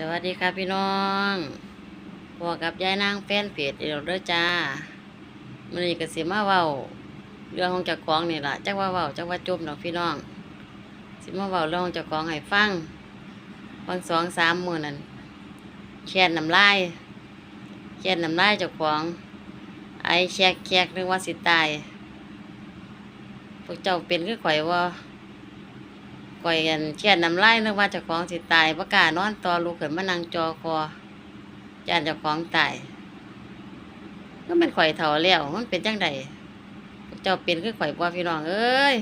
สวัสดีค่ะพี่น้องพอกับยายนางแฟนเพจเดียวเด้อจ้ามันนี้ก็สิมาเว้า เรื่องของเจักของนี่ล่ะจักว่าเว้าจักว่าจมดอกพี่น้อง สิมาเว้าเรื่องของเจักของให้ฟังบางสองสามมือนั่นแค่นน้ำลายแค่นน้ำลายเจ้าของ ไอแชกแขกนึกว่าสิตายพวกเจ้าเป็นคือข่อยว่า ก่อยกันเชียดน้ำลายนึกว่าเจ้าของสิตายประกล้านอนต่อลูกเขินมานั่งจอคอยานเจ้าของตายก็เป็นข่อยเถ่าแล้วมันเป็นจังไดเจ้าเป็นคือข่อยบ่พี่น้องเอ้ย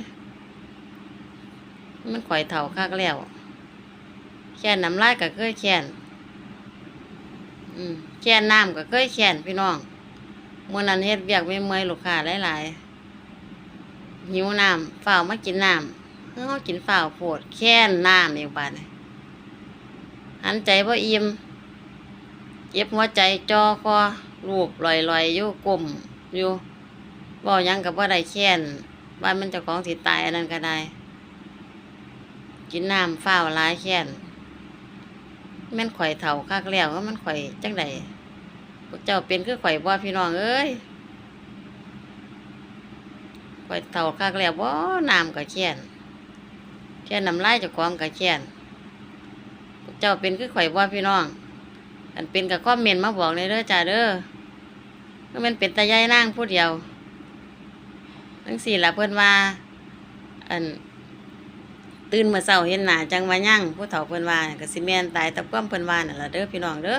มันข่อยเถ่าคักแล้วแค่น้ำลายก็เคยแค่นอืมแค่นน้ำก็เคยแค่นพี่น้องมื่อนั้นเฮ็ดเวียกไม่เมยลูกค้าหลายๆหิวน้ำเฝ้ามากินน้ำ เมื่อเขากินฝ่าวโพดแค่นน้ำองบาดนี่หันใจพ่อิ่มเจ็บหัวใจจอคอลูกลอยลอยๆอยู่กลมอยู่บ่หยังกับว่าได้แค้นบ้านมันเจะของสิตายอันนั้นก็ได้ กินน้ำฝ้าวหลายแค้นแม่นข่อยเถ่าคักแล้วว่ามันข่อยจังใดพวกเจ้าเป็นคือข่อยบ่พี่น้องเอ้ยข่อยเถ่าคักแล้วบ่น้ำก็แค้น แค่น้ำลายจากของกับแค่นเจ้าเป็นคือข่อยว่าพี่น้องอันเป็นกับข้อมเมนมาบอกเลยเด้อจ้าเด้อก็มันเป็นตายายนั่งผู้เดียวทั้งสี่ละเพื่อนว่าอันตื่นเมื่อเช้าเห็นหนาจังว่ายั่งผู้เฒ่าเพื่อนว่าก็สิแม่นตายตะก้อมเพื่อนว่านั่นล่ะเด้อพี่น้องเด้อ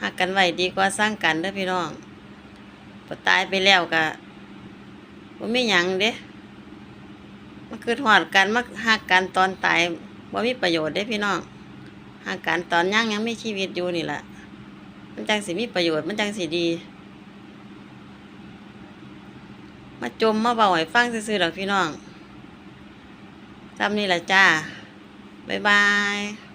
หักกันไว้ดีกว่าสร้างกันเด้อพี่น้องพอตายไปแล้วก็บ่มีหยังเด้ มันคือหอดกันมาหักกันตอนตายบ่มีประโยชน์ได้พี่น้องหักกันตอนย่างยังไม่ชีวิตอยู่นี่แหละมันจังสิมีประโยชน์มันจังสิดี มาจมมาเบาให้ฟังซื่อๆหรอกพี่น้องทำนี่แหละจ้า บ๊ายบาย